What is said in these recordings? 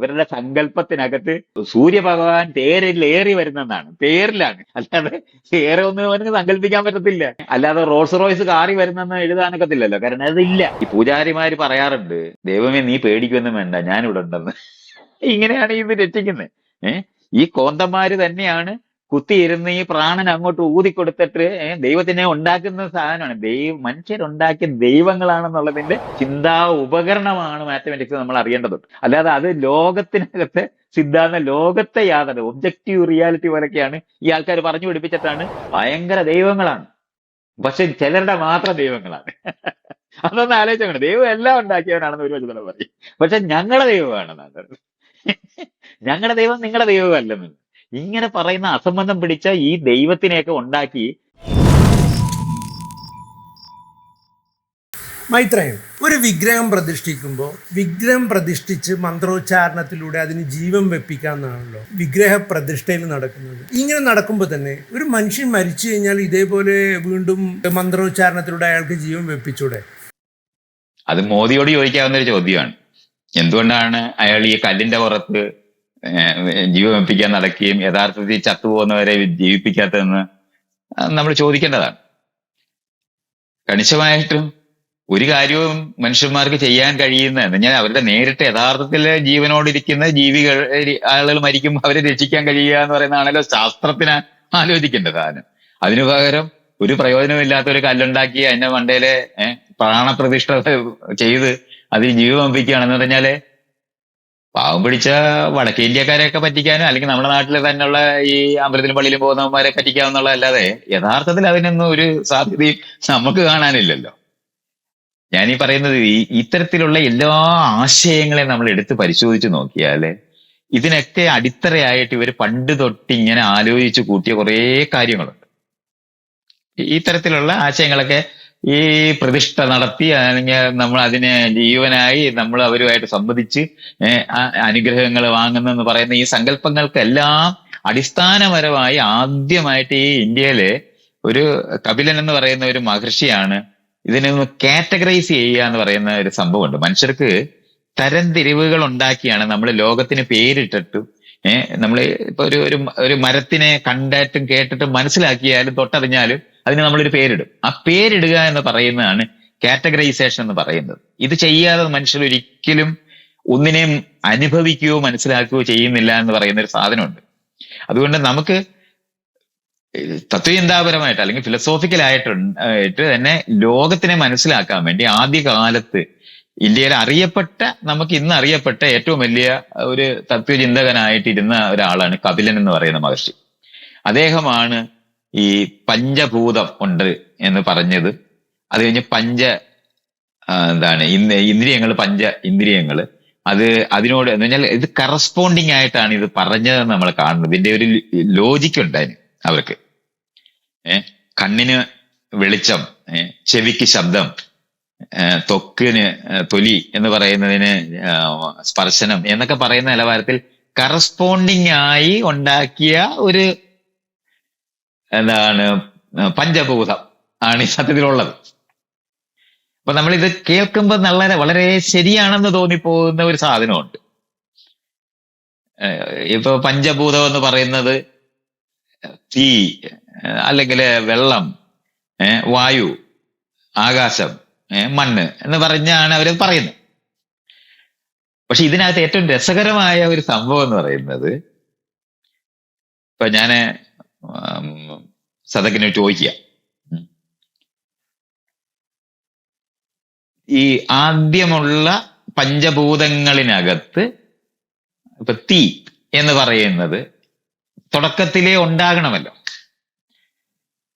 ഇവരുടെ സങ്കല്പത്തിനകത്ത് സൂര്യഭഗവാൻ തേരിൽ ഏറി വരുന്നെന്നാണ് തേരിലാണ്. അല്ലാതെ ഏറെ ഒന്നും അവർക്ക് സങ്കല്പിക്കാൻ പറ്റത്തില്ല. അല്ലാതെ റോൾസ് റോയ്സ് കാറി വരുന്നെന്ന് എഴുതാനൊക്കത്തില്ലല്ലോ കാരണം അതില്ല. ഈ പൂജാരിമാര് പറയാറുണ്ട് ദൈവമേ നീ പേടിക്കൊന്നും വേണ്ട. ഞാനിവിടെ ഉണ്ടെന്ന്. ഇങ്ങനെയാണ് ഇത് രക്ഷിക്കുന്നത്. ഏഹ് ഈ കോന്തന്മാര് തന്നെയാണ് കുത്തിയിരുന്ന് ഈ പ്രാണൻ അങ്ങോട്ട് ഊതിക്കൊടുത്തിട്ട് ദൈവത്തിനെ ഉണ്ടാക്കുന്ന സാധനമാണ്. ദൈവ മനുഷ്യരുണ്ടാക്കിയ ദൈവങ്ങളാണെന്നുള്ളതിന്റെ ചിന്താ ഉപകരണമാണ് മാത്തമെറ്റിക്സ് നമ്മൾ അറിയേണ്ടതുണ്ട്. അല്ലാതെ അത് ലോകത്തിനകത്ത് സിദ്ധാന്ത ലോകത്തെ യാതൊരു ഒബ്ജക്റ്റീവ് റിയാലിറ്റി പോലൊക്കെയാണ് ഈ ആൾക്കാർ പറഞ്ഞു പിടിപ്പിച്ചിട്ടാണ് ഭയങ്കര ദൈവങ്ങളാണ്. പക്ഷെ ചിലരുടെ മാത്രം ദൈവങ്ങളാണ്. അതൊന്ന് ആലോചിച്ചാണ് ദൈവം എല്ലാം ഉണ്ടാക്കിയവനാണെന്ന് ഒരു വചനം പറയും. പക്ഷെ ഞങ്ങളുടെ ദൈവമാണെന്നാണ്. ഞങ്ങളുടെ ദൈവം നിങ്ങളുടെ ദൈവമല്ലെന്ന്. ഇങ്ങനെ പറയുന്ന അസംബന്ധം പിടിച്ച ഈ ദൈവത്തിനെയൊക്കെ ഉണ്ടാക്കി മൈത്രയം ഒരു വിഗ്രഹം പ്രതിഷ്ഠിക്കുമ്പോൾ വിഗ്രഹം പ്രതിഷ്ഠിച്ച് മന്ത്രോച്ചാരണത്തിലൂടെ അതിന് ജീവൻ വെപ്പിക്കാന്നാണല്ലോ വിഗ്രഹ പ്രതിഷ്ഠയിൽ നടക്കുന്നത്. ഇങ്ങനെ നടക്കുമ്പോൾ തന്നെ ഒരു മനുഷ്യൻ മരിച്ചു കഴിഞ്ഞാൽ ഇതേപോലെ വീണ്ടും മന്ത്രോച്ചാരണത്തിലൂടെ അയാൾക്ക് ജീവൻ വെപ്പിച്ചൂടെ? അത് മോദിയോട് ചോദിക്കാവുന്ന ഒരു ചോദ്യമാണ്. എന്തുകൊണ്ടാണ് അയാൾ ഈ കല്ലിന്റെ പുറത്ത് ജീവമെപ്പിക്കാൻ നടക്കുകയും യഥാർത്ഥത്തിൽ ചത്തുപോകുന്നവരെ ജീവിപ്പിക്കാത്തതെന്ന് നമ്മൾ ചോദിക്കേണ്ടതാണ്. കണിശമായിട്ടും ഒരു കാര്യവും മനുഷ്യന്മാർക്ക് ചെയ്യാൻ കഴിയുന്ന ഞാൻ അവരുടെ നേരിട്ട് യഥാർത്ഥത്തിൽ ജീവനോടിരിക്കുന്ന ജീവികൾ ആളുകൾ മരിക്കുമ്പോൾ അവരെ രക്ഷിക്കാൻ കഴിയുക എന്ന് പറയുന്നതാണല്ലോ ശാസ്ത്രത്തിന് ആലോചിക്കേണ്ടതാണ് അതിനു പകരം ഒരു പ്രയോജനമില്ലാത്ത ഒരു കല്ലുണ്ടാക്കി അതിന്റെ മണ്ടയിലെ പ്രാണപ്രതിഷ്ഠ ചെയ്ത് അതിൽ ജീവമപ്പിക്കുകയാണെന്ന് പറഞ്ഞാൽ പാവം പിടിച്ച വടക്കേ ഇന്ത്യക്കാരെയൊക്കെ പറ്റിക്കാനും അല്ലെങ്കിൽ നമ്മുടെ നാട്ടിൽ തന്നെയുള്ള ഈ അമ്പലത്തിലും പള്ളിയിലും പോകുന്നവന്മാരെ പറ്റിക്കാവുന്നുള്ള അല്ലാതെ യഥാർത്ഥത്തിൽ അതിനൊന്നും ഒരു സാധ്യതയും നമുക്ക് കാണാനില്ലല്ലോ. ഞാൻ ഈ പറയുന്നത് ഈ ഇത്തരത്തിലുള്ള എല്ലാ ആശയങ്ങളെ നമ്മൾ എടുത്ത് പരിശോധിച്ച് നോക്കിയാൽ ഇതിനൊക്കെ അടിത്തറയായിട്ട് ഇവർ പണ്ട് തൊട്ട് ഇങ്ങനെ ആലോചിച്ച് കൂട്ടിയ കുറേ കാര്യങ്ങളുണ്ട്. ഇത്തരത്തിലുള്ള തരത്തിലുള്ള ആശയങ്ങളൊക്കെ ഈ പ്രതിഷ്ഠ നടത്തി അല്ലെങ്കിൽ നമ്മൾ അതിനെ ജീവനായി നമ്മൾ അവരുമായിട്ട് സംവദിച്ച് അനുഗ്രഹങ്ങൾ വാങ്ങുന്നെന്ന് പറയുന്ന ഈ സങ്കല്പങ്ങൾക്കെല്ലാം അടിസ്ഥാനപരമായി ആദ്യമായിട്ട് ഈ ഇന്ത്യയിലെ ഒരു കപിലൻ എന്ന് പറയുന്ന ഒരു മഹർഷിയാണ് ഇതിനെ ഒന്ന് കാറ്റഗറൈസ് ചെയ്യുക എന്ന് പറയുന്ന ഒരു സംഭവമുണ്ട്. മനുഷ്യർക്ക് തരംതിരിവുകൾ ഉണ്ടാക്കിയാണ് നമ്മൾ ലോകത്തിന് പേരിട്ടിട്ടും ഏഹ് നമ്മൾ ഇപ്പൊ ഒരു ഒരു മരത്തിനെ കണ്ടിട്ടും കേട്ടിട്ടും മനസ്സിലാക്കിയാലും തൊട്ടറിഞ്ഞാലും അതിന് നമ്മളൊരു പേരിടും. ആ പേരിടുക എന്ന് പറയുന്നതാണ് കാറ്റഗറൈസേഷൻ എന്ന് പറയുന്നത്. ഇത് ചെയ്യാതെ മനുഷ്യർ ഒരിക്കലും ഒന്നിനെയും അനുഭവിക്കുകയോ മനസ്സിലാക്കുകയോ ചെയ്യുന്നില്ല എന്ന് പറയുന്ന ഒരു സാധനമുണ്ട്. അതുകൊണ്ട് നമുക്ക് തത്വചിന്താപരമായിട്ട് അല്ലെങ്കിൽ ഫിലസോഫിക്കൽ ആയിട്ട് തന്നെ ലോകത്തിനെ മനസ്സിലാക്കാൻ വേണ്ടി ആദ്യകാലത്ത് ഇന്ത്യയിൽ അറിയപ്പെട്ട നമുക്ക് ഇന്ന് അറിയപ്പെട്ട ഏറ്റവും വലിയ ഒരു തത്വചിന്തകനായിട്ടിരുന്ന ഒരാളാണ് കപിലൻ എന്ന് പറയുന്ന മഹർഷി. അദ്ദേഹമാണ് ഈ പഞ്ചഭൂതം ഉണ്ട് എന്ന് പറഞ്ഞത്. അത് കഴിഞ്ഞ് പഞ്ച എന്താണ് ഇന്ന് ഇന്ദ്രിയങ്ങൾ പഞ്ച ഇന്ദ്രിയങ്ങൾ അത് അതിനോട് എന്ന് പറഞ്ഞാൽ ഇത് കറസ്പോണ്ടിങ് ആയിട്ടാണ് ഇത് പറഞ്ഞതെന്ന് നമ്മൾ കാണുന്നത്. ഇതിന്റെ ഒരു ലോജിക്ക് അതിന് അവർക്ക്. ഏഹ് കണ്ണിന് വെളിച്ചം ചെവിക്ക് ശബ്ദം ത്വക്കിന് തൊലി എന്ന് പറയുന്നതിന് സ്പർശനം എന്നൊക്കെ പറയുന്ന നിലവാരത്തിൽ കറസ്പോണ്ടിങ് ആയി ഉണ്ടാക്കിയ ഒരു എന്താണ് പഞ്ചഭൂതം ആണ് ഈ സത്യത്തിലുള്ളത്. അപ്പൊ നമ്മൾ ഇത് കേൾക്കുമ്പോൾ നല്ല വളരെ ശരിയാണെന്ന് തോന്നിപ്പോകുന്ന ഒരു സാധനമുണ്ട്. ഇപ്പൊ പഞ്ചഭൂതം എന്ന് പറയുന്നത് തീ അല്ലെങ്കിൽ വെള്ളം വായു ആകാശം മണ്ണ് എന്ന് പറഞ്ഞാണ് അവർ പറയുന്നത്. പക്ഷെ ഇതിനകത്ത് ഏറ്റവും രസകരമായ ഒരു സംഭവം എന്ന് പറയുന്നത് ഇപ്പൊ ഞാൻ സദക്കിനെ ചോദിക്കുക. ഈ ആദ്യമുള്ള പഞ്ചഭൂതങ്ങളിനകത്ത് ഇപ്പൊ തീ എന്ന് പറയുന്നത് തുടക്കത്തിലേ ഉണ്ടാകണമല്ലോ.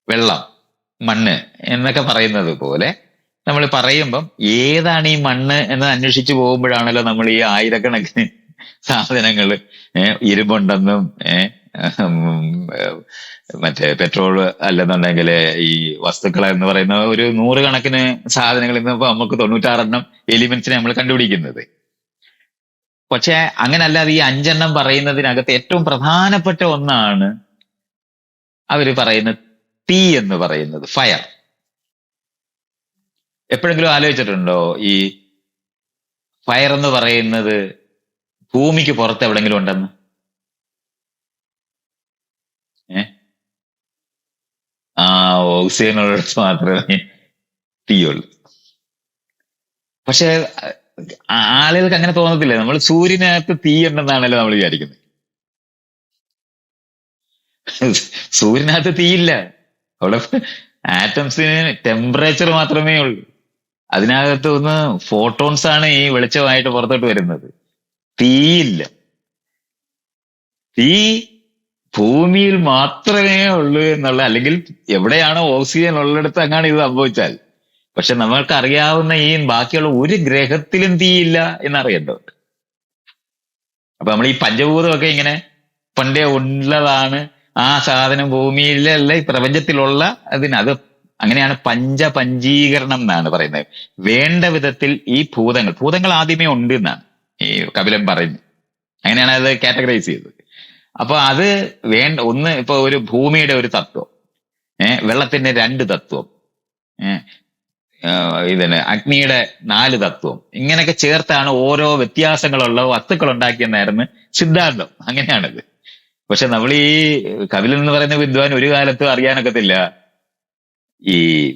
വെള്ളം മണ്ണ് എന്നൊക്കെ പറയുന്നത് പോലെ നമ്മൾ പറയുമ്പം ഏതാണ് ഈ മണ്ണ് എന്ന് അന്വേഷിച്ചു പോകുമ്പോഴാണല്ലോ നമ്മൾ ഈ ആയിരക്കണക്കിന് സാധനങ്ങൾ ഇരുമ്പുണ്ടെന്നും മറ്റേ പെട്രോൾ അല്ലെന്നുണ്ടെങ്കിൽ ഈ വസ്തുക്കൾ എന്ന് പറയുന്ന ഒരു നൂറുകണക്കിന് സാധനങ്ങൾ ഇന്നിപ്പോ നമുക്ക് തൊണ്ണൂറ്റാറെണ്ണം എലിമെന്റ്സിനെ നമ്മൾ കണ്ടുപിടിക്കുന്നത്. പക്ഷെ അങ്ങനല്ലാതെ ഈ അഞ്ചെണ്ണം പറയുന്നതിനകത്ത് ഏറ്റവും പ്രധാനപ്പെട്ട ഒന്നാണ് അവർ പറയുന്ന തീ എന്ന് പറയുന്നത് ഫയർ. എപ്പോഴെങ്കിലും ആലോചിച്ചിട്ടുണ്ടോ? ഈ ഫയർ എന്ന് പറയുന്നത് ഭൂമിക്ക് പുറത്ത് എവിടെങ്കിലും ഉണ്ടെന്ന്? ആ ഓക്സിജനുള്ളിടത്ത് മാത്രമേ തീയുള്ളൂ. പക്ഷെ ആളുകൾക്ക് അങ്ങനെ തോന്നത്തില്ല. നമ്മൾ സൂര്യനകത്ത് തീ ഉണ്ടെന്നാണല്ലോ നമ്മൾ വിചാരിക്കുന്നത്. സൂര്യനകത്ത് തീയില്ല. അവിടെ ആറ്റംസിന് ടെമ്പറേച്ചർ മാത്രമേ ഉള്ളൂ. അതിനകത്ത് ഒന്ന് ഫോട്ടോൺസ് ആണ് ഈ വെളിച്ചമായിട്ട് പുറത്തോട്ട് വരുന്നത്. തീയില്ല. തീ ഭൂമിയിൽ മാത്രമേ ഉള്ളൂ എന്നുള്ള അല്ലെങ്കിൽ എവിടെയാണോ ഓക്സിജൻ ഉള്ളിടത്ത് അങ്ങാണ് ഇത് സംഭവിച്ചാൽ? പക്ഷെ നമ്മൾക്ക് അറിയാവുന്ന ഈ ബാക്കിയുള്ള ഒരു ഗ്രഹത്തിലും തീയില്ല എന്നറിയേണ്ടതുണ്ട്. അപ്പൊ നമ്മൾ ഈ പഞ്ചഭൂതമൊക്കെ ഇങ്ങനെ പണ്ടേ ഉള്ളതാണ്. ആ സാധനം ഭൂമിയിലല്ല ഈ പ്രപഞ്ചത്തിലുള്ള അതിന് അത് അങ്ങനെയാണ് പഞ്ചപഞ്ചീകരണം എന്നാണ് പറയുന്നത്. വേണ്ട വിധത്തിൽ ഈ ഭൂതങ്ങൾ ഭൂതങ്ങൾ ആദ്യമേ ഉണ്ട് എന്നാണ് ഈ കപിലൻ പറയുന്നത്. അങ്ങനെയാണ് അത് കാറ്റഗറൈസ് ചെയ്തത്. അപ്പൊ അത് വേണ്ട ഒന്ന് ഇപ്പൊ ഒരു ഭൂമിയുടെ ഒരു തത്വം. ഏഹ് വെള്ളത്തിന്റെ രണ്ട് തത്വം. ഏഹ് ഇതിന് അഗ്നിയുടെ നാല് തത്വം. ഇങ്ങനെയൊക്കെ ചേർത്താണ് ഓരോ വ്യത്യാസങ്ങളുള്ള വസ്തുക്കൾ ഉണ്ടാക്കിയെന്നായിരുന്നു സിദ്ധാന്തം. അങ്ങനെയാണത്. പക്ഷെ നമ്മൾ ഈ കപിലൻ എന്ന് പറയുന്ന വിദ്വാൻ ഒരു കാലത്തും അറിയാനൊക്കത്തില്ല. ഈ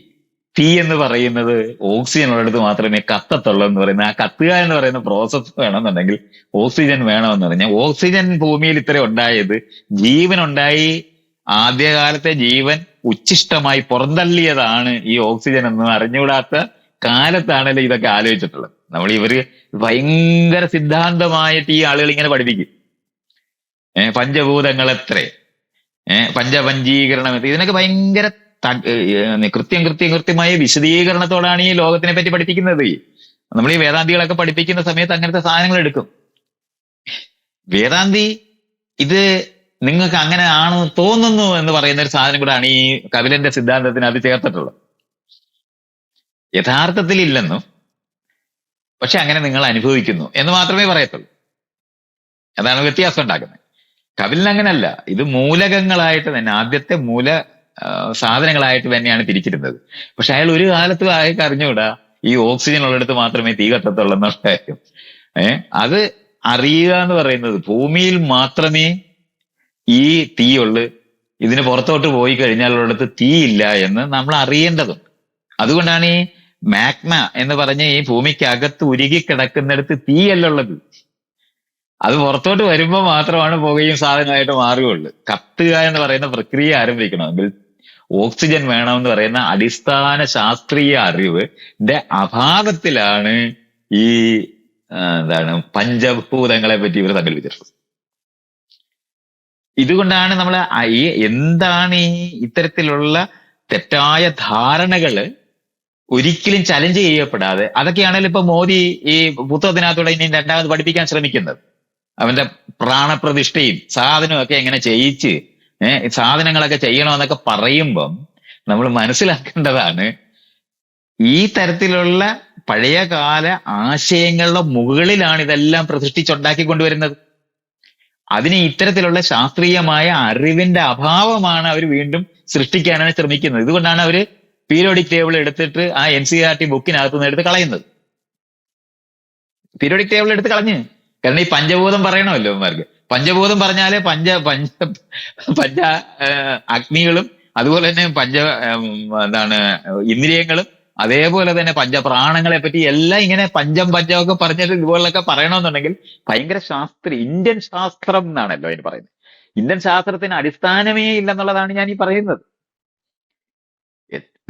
തീ എന്ന് പറയുന്നത് ഓക്സിജൻ ഉള്ളിടത്ത് മാത്രമേ കത്തത്തുള്ളൂ എന്ന് പറയുന്നത്. ആ കത്തുക എന്ന് പറയുന്ന പ്രോസസ്സ് വേണമെന്നുണ്ടെങ്കിൽ ഓക്സിജൻ വേണമെന്ന് പറഞ്ഞാൽ ഓക്സിജൻ ഭൂമിയിൽ ഇത്ര ഉണ്ടായത്. ജീവൻ ഉണ്ടായി ആദ്യകാലത്തെ ജീവൻ ഉച്ഛിഷ്ടമായി പുറന്തള്ളിയതാണ് ഈ ഓക്സിജൻ എന്ന് അറിഞ്ഞുകൂടാത്ത കാലത്താണല്ലോ ഇതൊക്കെ ആലോചിച്ചിട്ടുള്ളത്. നമ്മൾ ഇവർ ഭയങ്കര സിദ്ധാന്തമായിട്ട് ഈ ആളുകൾ ഇങ്ങനെ പഠിപ്പിക്കും. ഏഹ് പഞ്ചഭൂതങ്ങൾ എത്ര ഏഹ് പഞ്ചപഞ്ചീകരണം ഇതിനൊക്കെ ഭയങ്കര കൃത്യം കൃത്യം കൃത്യമായ വിശദീകരണത്തോടാണ് ഈ ലോകത്തിനെ പറ്റി പഠിപ്പിക്കുന്നത്. നമ്മൾ ഈ വേദാന്തികളൊക്കെ പഠിപ്പിക്കുന്ന സമയത്ത് അങ്ങനത്തെ സാധനങ്ങൾ എടുക്കും. വേദാന്തി ഇത് നിങ്ങൾക്ക് അങ്ങനെ ആണ് തോന്നുന്നു എന്ന് പറയുന്ന ഒരു സാധനം കൂടാണ് ഈ കപിലന്റെ സിദ്ധാന്തത്തിന് അത് ചേർത്തിട്ടുള്ളത്. യഥാർത്ഥത്തിൽ ഇല്ലെന്നും. പക്ഷെ അങ്ങനെ നിങ്ങൾ അനുഭവിക്കുന്നു എന്ന് മാത്രമേ പറയത്തുള്ളൂ. അതാണ് വ്യത്യാസം ഉണ്ടാക്കുന്നത്. കപിലൻ അങ്ങനല്ല. ഇത് മൂലകങ്ങളായിട്ട് തന്നെ ആദ്യത്തെ മൂല സാധനങ്ങളായിട്ട് തന്നെയാണ് തിരിച്ചിരുന്നത്. പക്ഷെ അയാൾ ഒരു കാലത്ത് അയാൾക്ക് അറിഞ്ഞുകൂടാ? ഈ ഓക്സിജൻ ഉള്ളിടത്ത് മാത്രമേ തീ കത്തത്തുള്ളൂ എന്നുള്ള കാര്യം. അത് അറിയുക എന്ന് പറയുന്നത് ഭൂമിയിൽ മാത്രമേ ഈ തീയുള്ളു. ഇതിന് പുറത്തോട്ട് പോയി കഴിഞ്ഞാൽ ഉള്ളിടത്ത് ഇല്ല എന്ന് നമ്മൾ അറിയേണ്ടതുണ്ട്. അതുകൊണ്ടാണ് ഈ മാഗ്മ എന്ന് പറഞ്ഞ ഈ ഭൂമിക്കകത്ത് ഉരുകി കിടക്കുന്നിടത്ത് തീയല്ല ഉള്ളത്. അത് പുറത്തോട്ട് വരുമ്പോൾ മാത്രമാണ് പുകയും സാധനമായിട്ട് മാറുകയുള്ളു. കത്തുക എന്ന് പറയുന്ന പ്രക്രിയ ആരംഭിക്കണമെങ്കിൽ ഓക്സിജൻ വേണമെന്ന് പറയുന്ന അടിസ്ഥാന ശാസ്ത്രീയ അറിവിന്റെ അഭാവത്തിലാണ് ഈ എന്താണ് പഞ്ചഭൂതങ്ങളെ പറ്റി ഇവർ സങ്കല്പിച്ചിട്ടുള്ളത് ഇതുകൊണ്ടാണ് നമ്മൾ ഈ എന്താണ് ഈ ഇത്തരത്തിലുള്ള തെറ്റായ ധാരണകൾ ഒരിക്കലും ചലഞ്ച് ചെയ്യപ്പെടാതെ അതൊക്കെയാണല്ലോ ഇപ്പൊ മോദി ഈ പുസ്തകത്തിനകത്തൂടെ ഇനി രണ്ടാമത് പഠിപ്പിക്കാൻ ശ്രമിക്കുന്നത്. അവന്റെ പ്രാണപ്രതിഷ്ഠയും സാധനവും ഒക്കെ എങ്ങനെ ചെയ്യിച്ച് ഏഹ് സാധനങ്ങളൊക്കെ ചെയ്യണമെന്നൊക്കെ പറയുമ്പം നമ്മൾ മനസ്സിലാക്കേണ്ടതാണ് ഈ തരത്തിലുള്ള പഴയകാല ആശയങ്ങളുടെ മുകളിലാണ് ഇതെല്ലാം പ്രതിഷ്ഠിച്ചുണ്ടാക്കി കൊണ്ടുവരുന്നത് അതിന് ഇത്തരത്തിലുള്ള ശാസ്ത്രീയമായ അറിവിന്റെ അഭാവമാണ് അവർ വീണ്ടും സൃഷ്ടിക്കാനാണ് ശ്രമിക്കുന്നത്. ഇതുകൊണ്ടാണ് അവർ പീരിയോഡിക് ടേബിൾ എടുത്തിട്ട് ആ എൻ സി ആർ ടി ബുക്കിനകത്ത് നിന്ന് എടുത്ത് കളയുന്നത്. പീരിയോഡിക് ടേബിൾ എടുത്ത് കളഞ്ഞ്. കാരണം ഈ പഞ്ചഭൂതം പറയണമല്ലോ അവന്മാർക്ക് പഞ്ചഭൂതം പറഞ്ഞാൽ പഞ്ച പഞ്ച പഞ്ച അഗ്നികളും അതുപോലെ തന്നെ പഞ്ച എന്താണ് ഇന്ദ്രിയങ്ങളും അതേപോലെ തന്നെ പഞ്ചപ്രാണങ്ങളെ പറ്റി എല്ലാം ഇങ്ങനെ പഞ്ചം പഞ്ചമൊക്കെ പറഞ്ഞിട്ട് ഇതുപോലൊക്കെ പറയണമെന്നുണ്ടെങ്കിൽ ഭയങ്കര ശാസ്ത്രി ഇന്ത്യൻ ശാസ്ത്രം എന്നാണല്ലോ അതിന് പറയുന്നത്. ഇന്ത്യൻ ശാസ്ത്രത്തിന് അടിസ്ഥാനമേ ഇല്ലെന്നുള്ളതാണ് ഞാൻ ഈ പറയുന്നത്.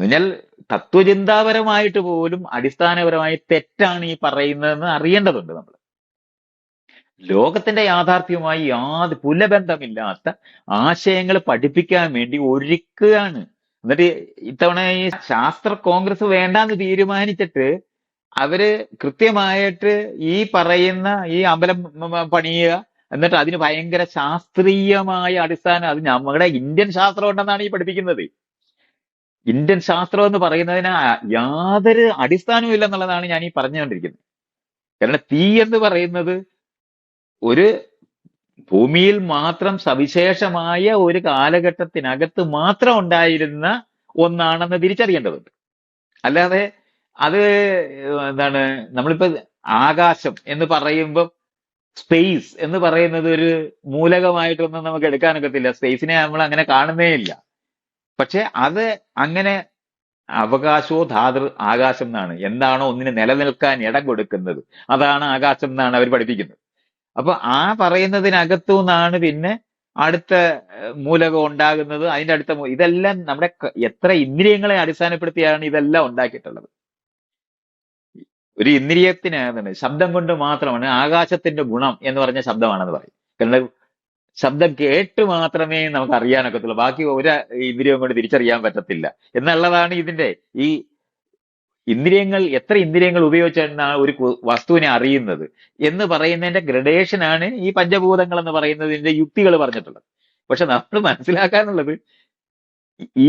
എന്നാൽ തത്വചിന്താപരമായിട്ട് പോലും അടിസ്ഥാനപരമായി തെറ്റാണ് ഈ പറയുന്നതെന്ന് അറിയേണ്ടതുണ്ട് നമ്മൾ. ലോകത്തിന്റെ യാഥാർത്ഥ്യവുമായി യാതൊരു പുലബന്ധമില്ലാത്ത ആശയങ്ങൾ പഠിപ്പിക്കാൻ വേണ്ടി ഒരുക്കുകയാണ്. എന്നിട്ട് ഇത്തവണ ഈ ശാസ്ത്ര കോൺഗ്രസ് വേണ്ടാന്ന് തീരുമാനിച്ചിട്ട് അവർ കൃത്യമായിട്ട് ഈ പറയുന്ന ഈ അമ്പലം പണിയുക എന്നിട്ട് അതിന് ഭയങ്കര ശാസ്ത്രീയമായ അടിസ്ഥാനം അത് നമ്മുടെ ഇന്ത്യൻ ശാസ്ത്രം ഉണ്ടെന്നാണ് ഈ പഠിപ്പിക്കുന്നത്. ഇന്ത്യൻ ശാസ്ത്രം എന്ന് പറയുന്നതിന് യാതൊരു അടിസ്ഥാനവും ഇല്ലെന്നുള്ളതാണ് ഞാൻ ഈ പറഞ്ഞുകൊണ്ടിരിക്കുന്നത്. കാരണം തീ എന്ന് പറയുന്നത് ഒരു ഭൂമിയിൽ മാത്രം സവിശേഷമായ ഒരു കാലഘട്ടത്തിനകത്ത് മാത്രം ഉണ്ടായിരുന്ന ഒന്നാണെന്ന് തിരിച്ചറിയേണ്ടതുണ്ട്. അല്ലാതെ അത് എന്താണ് നമ്മളിപ്പോ ആകാശം എന്ന് പറയുമ്പോൾ സ്പേസ് എന്ന് പറയുന്നത് ഒരു മൂലകമായിട്ടൊന്നും നമുക്ക് എടുക്കാനൊക്കത്തില്ല സ്പേസിനെ നമ്മൾ അങ്ങനെ കാണുന്നേ ഇല്ല. പക്ഷെ അത് അങ്ങനെ അവകാശോ ധാതൃ ആകാശം എന്നാണ്. എന്താണോ ഒന്നിന് നിലനിൽക്കാൻ ഇടം കൊടുക്കുന്നത്. അതാണ് ആകാശം എന്നാണ് അവർ പഠിപ്പിക്കുന്നത്. അപ്പൊ ആ പറയുന്നതിനകത്തു നിന്നാണ് പിന്നെ അടുത്ത മൂലകം ഉണ്ടാകുന്നത്. അതിന്റെ അടുത്ത ഇതെല്ലാം നമ്മുടെ എത്ര ഇന്ദ്രിയങ്ങളെ അടിസ്ഥാനപ്പെടുത്തിയാണ് ഇതെല്ലാം ഉണ്ടാക്കിയിട്ടുള്ളത്. ഒരു ഇന്ദ്രിയത്തിന് ശബ്ദം കൊണ്ട് മാത്രമാണ് ആകാശത്തിന്റെ ഗുണം എന്ന് പറഞ്ഞ ശബ്ദമാണെന്ന് പറയും. ശബ്ദം കേട്ട് മാത്രമേ നമുക്ക് അറിയാനൊക്കത്തുള്ളൂ. ബാക്കി ഒരു ഇന്ദ്രിയം കൊണ്ട് തിരിച്ചറിയാൻ പറ്റത്തില്ല. എന്നുള്ളതാണ് ഇതിന്റെ ഈ ഇന്ദ്രിയങ്ങൾ എത്ര ഇന്ദ്രിയങ്ങൾ ഉപയോഗിച്ചാണ് ഒരു വസ്തുവിനെ അറിയുന്നത് എന്ന് പറയുന്നതിന്റെ ഗ്രഡേഷൻ ആണ് ഈ പഞ്ചഭൂതങ്ങൾ എന്ന് പറയുന്നതിന്റെ യുക്തികൾ പറഞ്ഞിട്ടുള്ളത്. പക്ഷെ നമ്മൾ മനസ്സിലാക്കാനുള്ളത്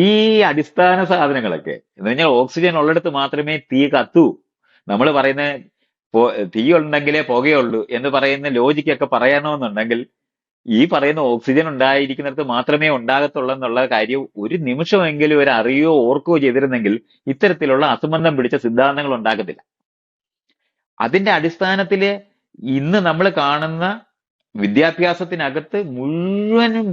ഈ അടിസ്ഥാന സാധനങ്ങളൊക്കെ എന്ന് പറഞ്ഞാൽ ഓക്സിജൻ ഉള്ളിടത്ത് മാത്രമേ തീ കത്തൂ. നമ്മൾ പറയുന്ന തീ ഉണ്ടെങ്കിലേ പുകയുള്ളൂ എന്ന് പറയുന്ന ലോജിക്കൊക്കെ പറയണമെന്നുണ്ടെങ്കിൽ ഈ പറയുന്ന ഓക്സിജൻ ഉണ്ടായിരിക്കുന്നിടത്ത് മാത്രമേ ഉണ്ടാകത്തുള്ളൂ എന്നുള്ള കാര്യം ഒരു നിമിഷമെങ്കിലും ഒരു അറിയോ ഓർക്കുകയോ ചെയ്തിരുന്നെങ്കിൽ ഇത്തരത്തിലുള്ള അസംബന്ധം പിടിച്ച സിദ്ധാന്തങ്ങൾ ഉണ്ടാകത്തില്ല. അതിന്റെ അടിസ്ഥാനത്തിൽ ഇന്ന് നമ്മൾ കാണുന്ന വിദ്യാഭ്യാസത്തിനകത്ത് മുഴുവനും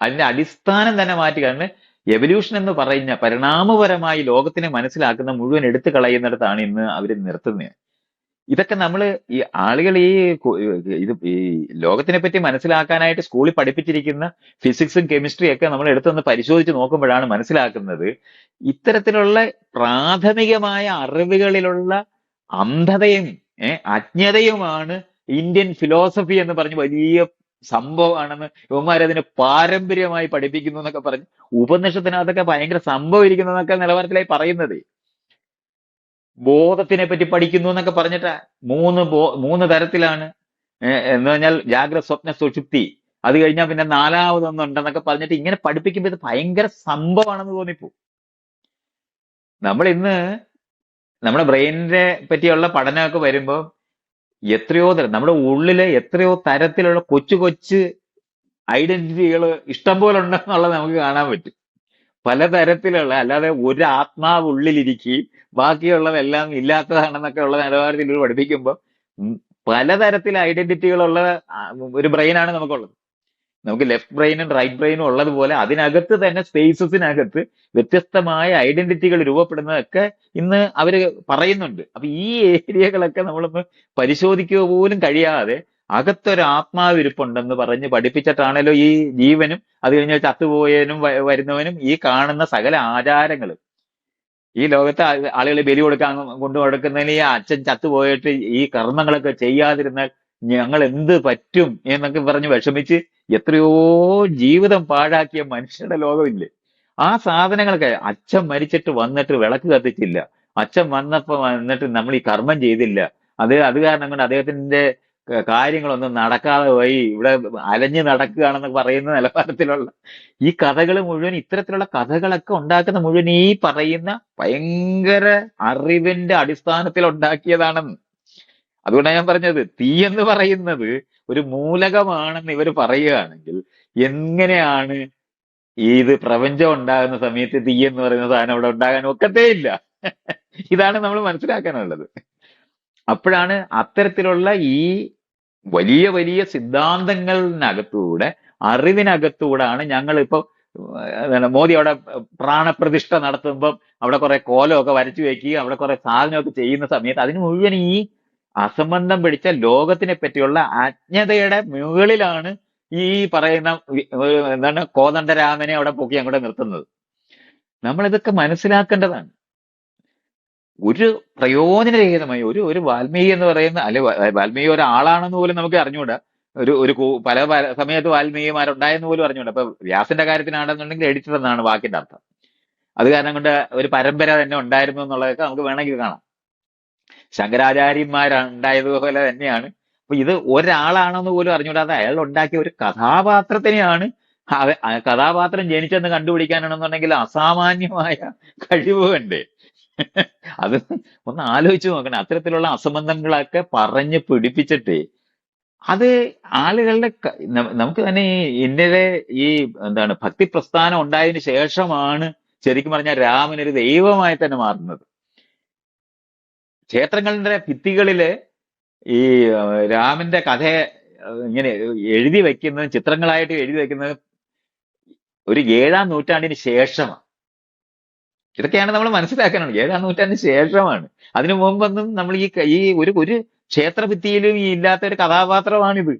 അതിന്റെ അടിസ്ഥാനം തന്നെ മാറ്റി കാരണം എവല്യൂഷൻ എന്ന് പറയുന്ന പരിണാമപരമായി ലോകത്തിനെ മനസ്സിലാക്കുന്ന മുഴുവൻ എടുത്തു കളയുന്നിടത്താണ് ഇന്ന് അവർ നിർത്തുന്നത്. ഇതൊക്കെ നമ്മൾ ഈ ആളുകൾ ഈ ഇത് ഈ ലോകത്തിനെ പറ്റി മനസ്സിലാക്കാനായിട്ട് സ്കൂളിൽ പഠിപ്പിച്ചിരിക്കുന്ന ഫിസിക്സും കെമിസ്ട്രിയും ഒക്കെ നമ്മൾ എടുത്തൊന്ന് പരിശോധിച്ച് നോക്കുമ്പോഴാണ് മനസ്സിലാക്കുന്നത്. ഇത്തരത്തിലുള്ള പ്രാഥമികമായ അറിവുകളിലുള്ള അന്ധതയും അജ്ഞതയുമാണ് ഇന്ത്യൻ ഫിലോസഫി എന്ന് പറഞ്ഞ് വലിയ സംഭവമാണെന്ന് ഇവന്മാരതിനെ പാരമ്പര്യമായി പഠിപ്പിക്കുന്നു എന്നൊക്കെ പറഞ്ഞ് ഉപനിഷത്തിനകത്തൊക്കെ ഭയങ്കര സംഭവം ഇരിക്കുന്നു എന്നൊക്കെ നിലവാരത്തിലായി പറയുന്നത്. ബോധത്തിനെ പറ്റി പഠിക്കുന്നു എന്നൊക്കെ പറഞ്ഞിട്ട്. മൂന്ന് ബോ മൂന്ന് തരത്തിലാണ്. എന്ന് പറഞ്ഞാൽ ജാഗ്രത സ്വപ്ന സുഷുപ്തി. അത് കഴിഞ്ഞാൽ പിന്നെ നാലാമതൊന്നുണ്ടെന്നൊക്കെ പറഞ്ഞിട്ട് ഇങ്ങനെ പഠിപ്പിക്കുമ്പോൾ ഇത് ഭയങ്കര സംഭവമാണെന്ന് തോന്നിപ്പോ നമ്മൾ ഇന്ന് നമ്മുടെ ബ്രെയിനിനെ പറ്റിയുള്ള പഠനമൊക്കെ വരുമ്പോൾ എത്രയോ തരം നമ്മുടെ ഉള്ളിൽ എത്രയോ തരത്തിലുള്ള കൊച്ചു കൊച്ചു ഐഡന്റിറ്റികൾ ഇഷ്ടം പോലെ ഉണ്ടെന്നുള്ളത് നമുക്ക് കാണാൻ പറ്റും. പലതരത്തിലുള്ള അല്ലാതെ ഒരു ആത്മാവ് ഉള്ളിലിരിക്കുകയും ബാക്കിയുള്ളതെല്ലാം ഇല്ലാത്തതാണെന്നൊക്കെ ഉള്ള നിലവാരത്തിൽ ഇവർ പഠിപ്പിക്കുമ്പോൾ പലതരത്തിൽ ഐഡന്റിറ്റികളുള്ള ഒരു ബ്രെയിനാണ് നമുക്കുള്ളത്. നമുക്ക് ലെഫ്റ്റ് ബ്രെയിനും റൈറ്റ് ബ്രെയിനും ഉള്ളതുപോലെ അതിനകത്ത് തന്നെ സ്പേസസിനകത്ത് വ്യത്യസ്തമായ ഐഡന്റിറ്റികൾ രൂപപ്പെടുന്നതൊക്കെ ഇന്ന് അവർ പറയുന്നുണ്ട്. അപ്പൊ ഈ ഏരിയകളൊക്കെ നമ്മളൊന്ന് പരിശോധിക്കുക പോലും കഴിയാതെ അകത്തൊരു ആത്മാവിരിപ്പുണ്ടെന്ന് പറഞ്ഞ് പഠിപ്പിച്ചിട്ടാണല്ലോ ഈ ജീവനും അത് കഴിഞ്ഞാൽ ചത്തുപോയവനും വ- വരുന്നവനും ഈ കാണുന്ന സകല ആചാരങ്ങളും. ഈ ലോകത്തെ ആളുകൾ ബലി കൊടുക്കാൻ കൊണ്ടു കൊടുക്കുന്നതിന് ഈ അച്ഛൻ ചത്തുപോയിട്ട് ഈ കർമ്മങ്ങളൊക്കെ ചെയ്യാതിരുന്നാൽ ഞങ്ങൾ എന്ത് പറ്റും എന്നൊക്കെ പറഞ്ഞ് വിഷമിച്ച് എത്രയോ ജീവിതം പാഴാക്കിയ മനുഷ്യരുടെ ലോകമില്ലേ? ആ സാധനങ്ങളൊക്കെ അച്ഛൻ മരിച്ചിട്ട് വന്നിട്ട് വിളക്ക് കത്തിച്ചില്ല. അച്ഛൻ വന്നപ്പോ വന്നിട്ട് നമ്മൾ ഈ കർമ്മം ചെയ്തില്ല. അത് അത് കാരണം കൊണ്ട് അദ്ദേഹത്തിന്റെ കാര്യങ്ങളൊന്നും നടക്കാതെ പോയി. ഇവിടെ അലഞ്ഞു നടക്കുകയാണെന്ന് പറയുന്ന നിലവാരത്തിലുള്ള ഈ കഥകൾ മുഴുവൻ ഇത്തരത്തിലുള്ള കഥകളൊക്കെ ഉണ്ടാക്കുന്ന മുഴുവൻ ഈ പറയുന്ന ഭയങ്കര അറിവിന്റെ അടിസ്ഥാനത്തിൽ ഉണ്ടാക്കിയതാണെന്ന്. അതുകൊണ്ടാണ് ഞാൻ പറഞ്ഞത് തീ എന്ന് പറയുന്നത് ഒരു മൂലകമാണെന്ന് ഇവർ പറയുകയാണെങ്കിൽ എങ്ങനെയാണ് ഇത് പ്രപഞ്ചം ഉണ്ടാകുന്ന സമയത്ത് തീ എന്ന് പറയുന്ന സാധനം അവിടെ ഉണ്ടാകാൻ ഒക്കത്തേ ഇല്ല ഇതാണ് നമ്മൾ മനസ്സിലാക്കാനുള്ളത്. അപ്പോഴാണ് അത്തരത്തിലുള്ള ഈ വലിയ വലിയ സിദ്ധാന്തങ്ങളിനകത്തൂടെ അറിവിനകത്തൂടാണ് ഞങ്ങൾ ഇപ്പൊ മോദി അവിടെ പ്രാണപ്രതിഷ്ഠ നടത്തുമ്പം അവിടെ കുറെ കോലമൊക്കെ വരച്ചു വെക്കുകയും അവിടെ കുറെ സാധനമൊക്കെ ചെയ്യുന്ന സമയത്ത് അതിന് മുഴുവൻ ഈ അസംബന്ധം പിടിച്ച ലോകത്തിനെ പറ്റിയുള്ള അജ്ഞതയുടെ മുകളിലാണ് ഈ പറയുന്ന എന്താണ് കോദണ്ഡരാമനെ അവിടെ പൊക്കി അങ്ങോട്ട് നിർത്തുന്നത്. നമ്മൾ ഇതൊക്കെ മനസ്സിലാക്കേണ്ടതാണ്. ഒരു പ്രയോജനരഹിതമായി ഒരു ഒരു വാൽമീകി എന്ന് പറയുന്ന അല്ലെ വാൽമീകി ഒരാളാണെന്ന് പോലും നമുക്ക് അറിഞ്ഞുകൂടാ ഒരു ഒരു പല സമയത്ത് വാൽമീകിമാരുണ്ടായെന്ന് പോലും അറിഞ്ഞുകൂടാ അപ്പൊ വ്യാസന്റെ കാര്യത്തിനാണെന്നുണ്ടെങ്കിൽ എഡിറ്റർ എന്നാണ് വാക്കിന്റെ അർത്ഥം. അത് കാരണം കൊണ്ട് ഒരു പരമ്പര തന്നെ ഉണ്ടായിരുന്നു എന്നുള്ളതൊക്കെ നമുക്ക് വേണമെങ്കിൽ കാണാം. ശങ്കരാചാര്യന്മാരുണ്ടായതുപോലെ തന്നെയാണ്. അപ്പൊ ഇത് ഒരാളാണെന്ന് പോലും അറിഞ്ഞുകൂടാതെ അയാൾ ഉണ്ടാക്കിയ ഒരു കഥാപാത്രത്തിനെയാണ് കഥാപാത്രം ജനിച്ചെന്ന് കണ്ടുപിടിക്കാനാണെന്നുണ്ടെങ്കിൽ അസാമാന്യമായ കഴിവ് വേണ്ടേ അത് ഒന്ന് ആലോചിച്ച് നോക്കണം. അത്തരത്തിലുള്ള അസംബന്ധങ്ങളൊക്കെ പറഞ്ഞ് പിടിപ്പിച്ചിട്ട് അത് ആളുകളുടെ നമുക്ക് തന്നെ ഇന്ത്യയിലെ ഈ എന്താണ് ഭക്തി പ്രസ്ഥാനം ഉണ്ടായതിനു ശേഷമാണ് ശരിക്കും പറഞ്ഞാൽ രാമൻ ഒരു ദൈവമായി തന്നെ മാറുന്നത്. ക്ഷേത്രങ്ങളുടെ ഭിത്തികളിൽ ഈ രാമന്റെ കഥ ഇങ്ങനെ എഴുതി വെക്കുന്നതും ചിത്രങ്ങളായിട്ട് എഴുതി വെക്കുന്നത് ഒരു ഏഴാം നൂറ്റാണ്ടിന് ശേഷമാണ്. ഇതൊക്കെയാണ് നമ്മൾ മനസ്സിലാക്കാനുള്ളത് ഏഴാം നൂറ്റാണ്ടിന് ശേഷമാണ്. അതിനു മുമ്പൊന്നും നമ്മൾ ഈ ഈ ഒരു ഒരു ക്ഷേത്രഭിത്തിയിലും ഇല്ലാത്ത ഒരു കഥാപാത്രമാണിത്.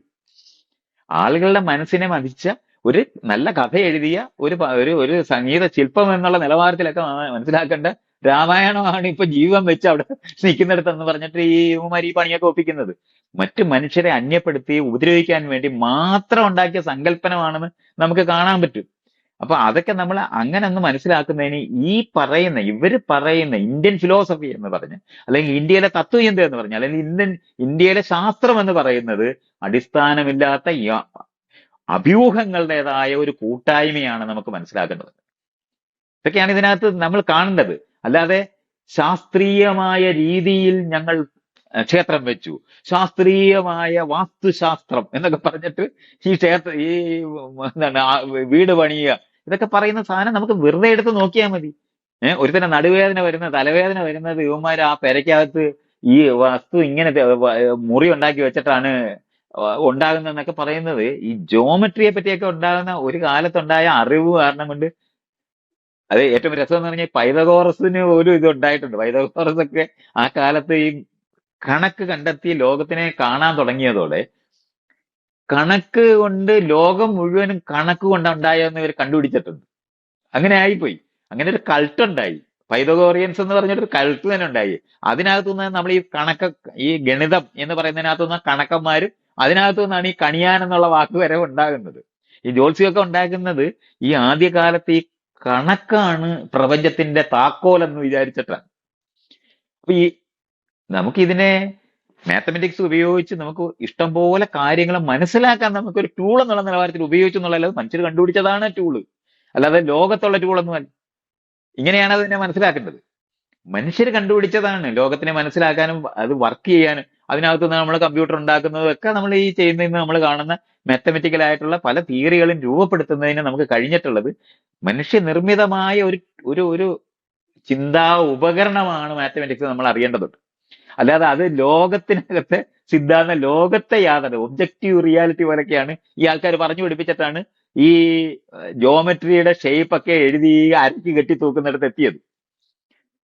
ആളുകളുടെ മനസ്സിനെ മതിച്ച ഒരു നല്ല കഥ എഴുതിയ ഒരു ഒരു ഒരു സംഗീത ശില്പം എന്നുള്ള നിലവാരത്തിലൊക്കെ മനസ്സിലാക്കേണ്ട രാമായണമാണ് ഇപ്പൊ ജീവൻ വെച്ച് അവിടെ നിൽക്കുന്നിടത്തെന്ന് പറഞ്ഞിട്ട് ഈ ഉമ്മമാരി ഈ പണിയൊക്കെ ഒപ്പിക്കുന്നത്. മറ്റു മനുഷ്യരെ അന്യപ്പെടുത്തി ഉപദ്രവിക്കാൻ വേണ്ടി മാത്രം ഉണ്ടാക്കിയ സങ്കല്പനമാണെന്ന് നമുക്ക് കാണാൻ പറ്റും. അപ്പൊ അതൊക്കെ നമ്മൾ അങ്ങനെ ഒന്ന് മനസ്സിലാക്കുന്നതിന് ഈ പറയുന്ന ഇവർ പറയുന്ന ഇന്ത്യൻ ഫിലോസഫി എന്ന് പറഞ്ഞ് അല്ലെങ്കിൽ ഇന്ത്യയിലെ തത്വചിന്ത എന്ന് പറഞ്ഞ് അല്ലെങ്കിൽ ഇന്ത്യൻ ഇന്ത്യയിലെ ശാസ്ത്രം എന്ന് പറയുന്നത് അടിസ്ഥാനമില്ലാത്ത അഭ്യൂഹങ്ങളുടേതായ ഒരു കൂട്ടായ്മയാണ് നമുക്ക് മനസ്സിലാക്കേണ്ടത്. ഇതൊക്കെയാണ് ഇതിനകത്ത് നമ്മൾ കാണേണ്ടത്. അല്ലാതെ ശാസ്ത്രീയമായ രീതിയിൽ ഞങ്ങൾ ക്ഷേത്രം വെച്ചു. ശാസ്ത്രീയമായ വാസ്തുശാസ്ത്രം എന്നൊക്കെ പറഞ്ഞിട്ട് ഈ ക്ഷേത്ര ഈ എന്താണ് വീട് പണിയുക. ഇതൊക്കെ പറയുന്ന സാധനം നമുക്ക് വെറുതെ എടുത്ത് നോക്കിയാൽ മതി. ഏഹ് ഒരുത്തന്നെ നടുവേദന വരുന്ന തലവേദന വരുന്നത് ഇവന്മാർ ആ പെരയ്ക്കകത്ത് ഈ വസ്തു ഇങ്ങനെ മുറി ഉണ്ടാക്കി വെച്ചിട്ടാണ് ഉണ്ടാകുന്നതെന്നൊക്കെ പറയുന്നത്. ഈ ജോമെട്രിയെ പറ്റിയൊക്കെ ഉണ്ടാകുന്ന ഒരു കാലത്തുണ്ടായ അറിവ് കാരണം കൊണ്ട് അത് ഏറ്റവും രസം എന്ന് പറഞ്ഞാൽ പൈതകോറസിന് ഒരു ഇത് ഉണ്ടായിട്ടുണ്ട് പൈതകോറസ് ഒക്കെ ആ കാലത്ത് ഈ കണക്ക് കണ്ടെത്തി ലോകത്തിനെ കാണാൻ തുടങ്ങിയതോടെ കണക്ക് കൊണ്ട് ലോകം മുഴുവനും കണക്ക് കൊണ്ട് ഉണ്ടായെന്ന് ഇവർ കണ്ടുപിടിച്ചിട്ടുണ്ട്. അങ്ങനെ ആയിപ്പോയി. അങ്ങനെ ഒരു കൾട്ട് ഉണ്ടായി. പൈതഗോറിയൻസ് എന്ന് പറഞ്ഞൊരു കൾട്ട് തന്നെ ഉണ്ടായി. അതിനകത്തുനിന്ന് നമ്മൾ ഈ കണക്ക ഈ ഗണിതം എന്ന് പറയുന്നതിനകത്തുനിന്ന് കണക്കന്മാരും അതിനകത്തു നിന്നാണ് ഈ കണിയാൻ എന്നുള്ള വാക്ക് വരെ ഉണ്ടാകുന്നത്. ഈ ജ്യോത്സ്യമൊക്കെ ഉണ്ടാക്കുന്നത് ഈ ആദ്യകാലത്ത് ഈ കണക്കാണ് പ്രപഞ്ചത്തിന്റെ താക്കോൽ എന്ന് വിചാരിച്ചിട്ടാണ്. അപ്പൊ ഈ നമുക്കിതിനെ മാത്തമെറ്റിക്സ് ഉപയോഗിച്ച് നമുക്ക് ഇഷ്ടം പോലെ കാര്യങ്ങൾ മനസ്സിലാക്കാൻ നമുക്ക് ഒരു ടൂൾ എന്നുള്ള നിലവാരത്തിൽ ഉപയോഗിച്ചു എന്നുള്ളത് മനുഷ്യർ കണ്ടുപിടിച്ചതാണ് ടൂൾ അല്ലാതെ ലോകത്തുള്ള ടൂൾ ടൂളൊന്നുമല്ല ഇങ്ങനെയാണ് അതിനെ മനസ്സിലാക്കേണ്ടത്. മനുഷ്യർ കണ്ടുപിടിച്ചതാണ് ലോകത്തിനെ മനസ്സിലാക്കാനും അത് വർക്ക് ചെയ്യാനും. അതിനകത്ത് നമ്മൾ കമ്പ്യൂട്ടർ ഉണ്ടാക്കുന്നതും ഒക്കെ നമ്മൾ ഈ ചെയ്യുന്നതിന് നമ്മൾ കാണുന്ന മാത്തമെറ്റിക്കൽ ആയിട്ടുള്ള പല തിയറികളും രൂപപ്പെടുത്തുന്നതിന് നമുക്ക് കഴിഞ്ഞിട്ടുള്ളത് മനുഷ്യനിർമ്മിതമായ ഒരു ഒരു ഒരു ചിന്താ ഉപകരണമാണ് മാത്തമെറ്റിക്സ് നമ്മൾ അറിയേണ്ടതുണ്ട്. അല്ലാതെ അത് ലോകത്തിനകത്തെ സിദ്ധാന്ത ലോകത്തെ യാതൊരു ഒബ്ജക്റ്റീവ് റിയാലിറ്റി പോലൊക്കെയാണ് ഈ ആൾക്കാർ പറഞ്ഞു പിടിപ്പിച്ചിട്ടാണ് ഈ ജോമെട്രിയുടെ ഷേപ്പ് ഒക്കെ എഴുതി അരക്കി കെട്ടി തൂക്കുന്നിടത്ത് എത്തിയത്.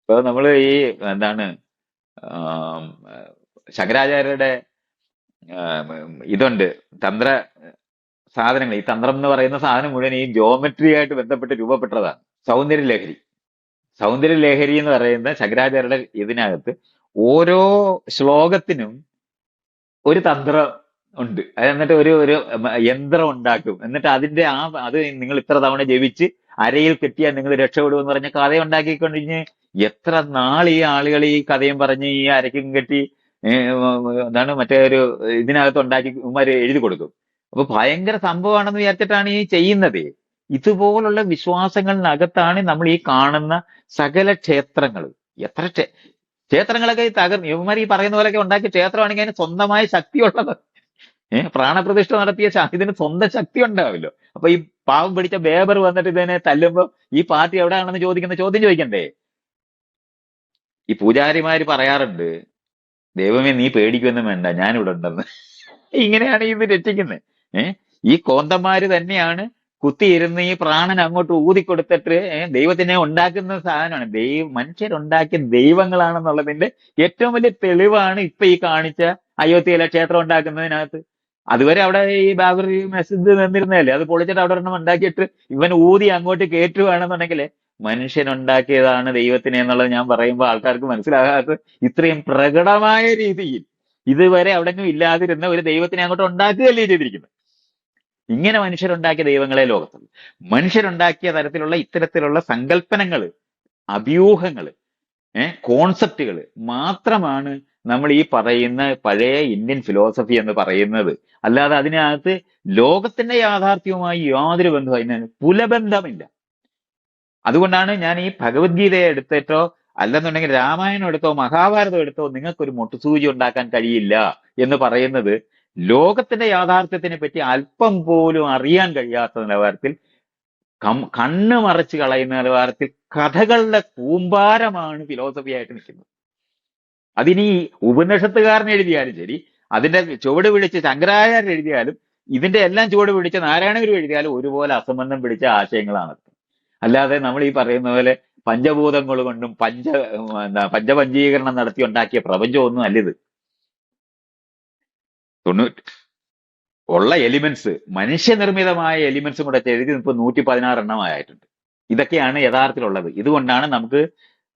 ഇപ്പൊ നമ്മൾ ഈ എന്താണ് ശങ്കരാചാര്യരുടെ ഇതുണ്ട്. തന്ത്ര സാധനങ്ങൾ. ഈ തന്ത്രം എന്ന് പറയുന്ന സാധനം മുഴുവൻ ഈ ജോമെട്രി ആയിട്ട് ബന്ധപ്പെട്ട് രൂപപ്പെട്ടതാണ്. സൗന്ദര്യ ലഹരി. സൗന്ദര്യ ലഹരി എന്ന് പറയുന്ന ശങ്കരാചാര്യരുടെ ഇതിനകത്ത് ഓരോ ശ്ലോകത്തിനും ഒരു തന്ത്രം ഉണ്ട്. എന്നിട്ട് ഒരു ഒരു യന്ത്രം ഉണ്ടാക്കും. എന്നിട്ട് അതിന്റെ ആ അത് നിങ്ങൾ ഇത്ര തവണ ജപിച്ച് അരയിൽ കെട്ടിയാൽ നിങ്ങൾ രക്ഷപ്പെടുമെന്ന് പറഞ്ഞ കഥ ഉണ്ടാക്കിക്കൊണ്ടിരിഞ്ഞ് എത്ര നാൾ ഈ ആളുകൾ ഈ കഥയും പറഞ്ഞ് ഈ അരയ്ക്കും കെട്ടി എന്താണ് മറ്റേ ഒരു ഇതിനകത്ത് ഉണ്ടാക്കി ഉമ്മാര് എഴുതി കൊടുക്കും. അപ്പൊ ഭയങ്കര സംഭവമാണെന്ന് വിചാരിച്ചിട്ടാണ് ഈ ചെയ്യുന്നത്. ഇതുപോലുള്ള വിശ്വാസങ്ങളിനകത്താണ് നമ്മൾ ഈ കാണുന്ന സകല ക്ഷേത്രങ്ങൾ. എത്ര ക്ഷേത്രങ്ങളൊക്കെ ഈ തകർന്ന് യുവമാർ ഈ പറയുന്ന പോലെയൊക്കെ ഉണ്ടാക്കിയ ക്ഷേത്രമാണെങ്കിൽ അതിന് സ്വന്തമായ ശക്തിയുള്ളത്. ഏഹ് പ്രാണപ്രതിഷ്ഠ നടത്തിയ ഇതിന് സ്വന്തം ശക്തി ഉണ്ടാവില്ലോ. അപ്പൊ ഈ പാവം പിടിച്ച ബേബർ വന്നിട്ട് ഇതിനെ തല്ലുമ്പോ ഈ പാർട്ടി എവിടെയാണെന്ന് ചോദിക്കുന്ന ചോദ്യം ചോദിക്കണ്ടേ? ഈ പൂജാരിമാര് പറയാറുണ്ട് ദൈവമേ നീ പേടിക്കൊന്നും വേണ്ട ഞാനിവിടെ ഉണ്ടെന്ന്. ഇങ്ങനെയാണ് ഇത് രക്ഷിക്കുന്നത്. ഏഹ് ഈ കോന്തന്മാര് തന്നെയാണ് കുത്തിയിരുന്ന് ഈ പ്രാണൻ അങ്ങോട്ട് ഊതിക്കൊടുത്തിട്ട് ദൈവത്തിനെ ഉണ്ടാക്കുന്ന സാധനമാണ്. ദൈവ മനുഷ്യരുണ്ടാക്കിയ ദൈവങ്ങളാണെന്നുള്ളതിന്റെ ഏറ്റവും വലിയ തെളിവാണ് ഇപ്പൊ ഈ കാണിച്ച അയോധ്യയിലെ ക്ഷേത്രം ഉണ്ടാക്കുന്നതിനകത്ത്. അതുവരെ അവിടെ ഈ ബാബറി മസ്ജിദ് നിന്നിരുന്നതല്ലേ? അത് പൊളിച്ചിട്ട് അവിടെ ഒരെണ്ണം ഉണ്ടാക്കിയിട്ട് ഇവൻ ഊതി അങ്ങോട്ട് കയറ്റുകയാണെന്നുണ്ടെങ്കിൽ മനുഷ്യനുണ്ടാക്കിയതാണ് ദൈവത്തിനെ എന്നുള്ളത് ഞാൻ പറയുമ്പോൾ ആൾക്കാർക്ക് മനസ്സിലാകാത്ത ഇത്രയും പ്രകടമായ രീതിയിൽ ഇതുവരെ അവിടെ ഇല്ലാതിരുന്ന ഒരു ദൈവത്തിനെ അങ്ങോട്ട് ഉണ്ടാക്കുകയല്ലേ ചെയ്തിരിക്കുന്നത്. ഇങ്ങനെ മനുഷ്യരുണ്ടാക്കിയ ദൈവങ്ങളെ ലോകത്തുള്ളൂ. മനുഷ്യരുണ്ടാക്കിയ തരത്തിലുള്ള ഇത്തരത്തിലുള്ള സങ്കല്പനങ്ങൾ അഭ്യൂഹങ്ങൾ ഏഹ് കോൺസെപ്റ്റുകൾ മാത്രമാണ് നമ്മൾ ഈ പറയുന്ന പഴയ ഇന്ത്യൻ ഫിലോസഫി എന്ന് പറയുന്നത്. അല്ലാതെ അതിനകത്ത് ലോകത്തിന്റെ യാഥാർത്ഥ്യവുമായി യാതൊരു ബന്ധവും അതിന് പുലബന്ധമില്ല. അതുകൊണ്ടാണ് ഞാൻ ഈ ഭഗവത്ഗീതയെ എടുത്തിട്ടോ അല്ലെന്നുണ്ടെങ്കിൽ രാമായണം എടുത്തോ മഹാഭാരതം എടുത്തോ നിങ്ങൾക്കൊരു മുട്ടുസൂചി ഉണ്ടാക്കാൻ കഴിയില്ല എന്ന് പറയുന്നത് ലോകത്തിന്റെ യാഥാർത്ഥ്യത്തിനെ പറ്റി അല്പം പോലും അറിയാൻ കഴിയാത്ത നിലവാരത്തിൽ കണ്ണ് മറച്ച് കളയുന്ന നിലവാരത്തിൽ കഥകളുടെ കൂമ്പാരമാണ് ഫിലോസഫി ആയിട്ട് നിൽക്കുന്നത്. അതിനി ഉപനിഷത്തുകാരൻ എഴുതിയാലും ശരി അതിന്റെ ചുവട് പിടിച്ച് ശങ്കരാചാര്യർ എഴുതിയാലും ഇതിന്റെ എല്ലാം ചുവട് പിടിച്ച് നാരായണഗുരു എഴുതിയാലും ഒരുപോലെ അസംബന്ധം പിടിച്ച ആശയങ്ങളാണ് അല്ലാതെ നമ്മൾ ഈ പറയുന്ന പോലെ പഞ്ചഭൂതങ്ങൾ കൊണ്ടും പഞ്ച എന്താ പഞ്ചപഞ്ചീകരണം നടത്തി ഉണ്ടാക്കിയ പ്രപഞ്ചമൊന്നും അല്ലിത് തൊണ്ണൂറ്റി ഉള്ള എലിമെന്റ്സ് മനുഷ്യനിർമ്മിതമായ എലിമെന്റ്സും കൂടെ എഴുതി ഇപ്പൊ നൂറ്റി പതിനാറ് എണ്ണം ആയിട്ടുണ്ട്. ഇതൊക്കെയാണ് യഥാർത്ഥത്തിലുള്ളത്. ഇതുകൊണ്ടാണ് നമുക്ക്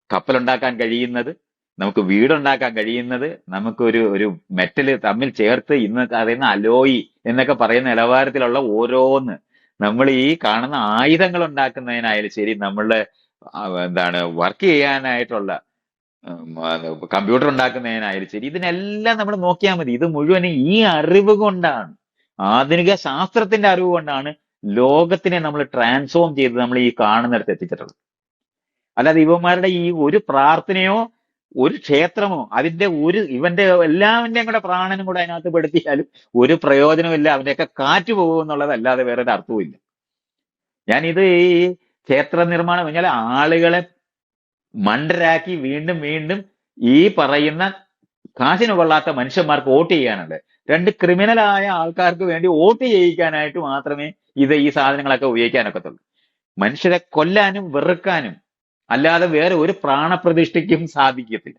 കപ്പലുണ്ടാക്കാൻ കഴിയുന്നത് നമുക്ക് വീടുണ്ടാക്കാൻ കഴിയുന്നത് നമുക്കൊരു ഒരു മെറ്റൽ തമ്മിൽ ചേർത്ത് ഇന്ന് അറിയുന്ന അലോയി എന്നൊക്കെ പറയുന്ന നിലവാരത്തിലുള്ള ഓരോന്ന് നമ്മൾ ഈ കാണുന്ന ആയുധങ്ങൾ ഉണ്ടാക്കുന്നതിനായാലും ശരി നമ്മളുടെ എന്താണ് വർക്ക് ചെയ്യാനായിട്ടുള്ള കമ്പ്യൂട്ടർ ഉണ്ടാക്കുന്നതിനായാലും ശരി ഇതിനെല്ലാം നമ്മൾ നോക്കിയാൽ മതി. ഇത് മുഴുവൻ ഈ അറിവ് കൊണ്ടാണ്. ആധുനിക ശാസ്ത്രത്തിന്റെ അറിവ് കൊണ്ടാണ് ലോകത്തിനെ നമ്മൾ ട്രാൻസ്ഫോം ചെയ്ത് നമ്മൾ ഈ കാണുന്നിടത്ത് എത്തിച്ചിട്ടുള്ളത്. അല്ലാതെ ഇവന്മാരുടെ ഈ ഒരു പ്രാർത്ഥനയോ ഒരു ക്ഷേത്രമോ അതിന്റെ ഒരു ഇവന്റെ എല്ലാവന്റെയും കൂടെ പ്രാണനും കൂടെ അതിനകത്ത് പെടുത്തിയാലും ഒരു പ്രയോജനമില്ല അവന്റെയൊക്കെ കാറ്റ് പോകും എന്നുള്ളതല്ലാതെ വേറെ ഒരു അർത്ഥവും ഇല്ല ഞാനിത് ഈ ക്ഷേത്ര നിർമ്മാണം കഴിഞ്ഞാൽ ആളുകളെ മണ്ടരാക്കി വീണ്ടും വീണ്ടും ഈ പറയുന്ന കാശിന് കൊള്ളാത്ത മനുഷ്യന്മാർക്ക് വോട്ട് ചെയ്യാനുണ്ട്. രണ്ട് ക്രിമിനലായ ആൾക്കാർക്ക് വേണ്ടി വോട്ട് ചെയ്യിക്കാനായിട്ട് മാത്രമേ ഇത് ഈ സാധനങ്ങളൊക്കെ ഉപയോഗിക്കാനൊക്കത്തുള്ളൂ. മനുഷ്യരെ കൊല്ലാനും വെറുക്കാനും അല്ലാതെ വേറെ ഒരു പ്രാണപ്രതിഷ്ഠയ്ക്കും സാധിക്കത്തില്ല.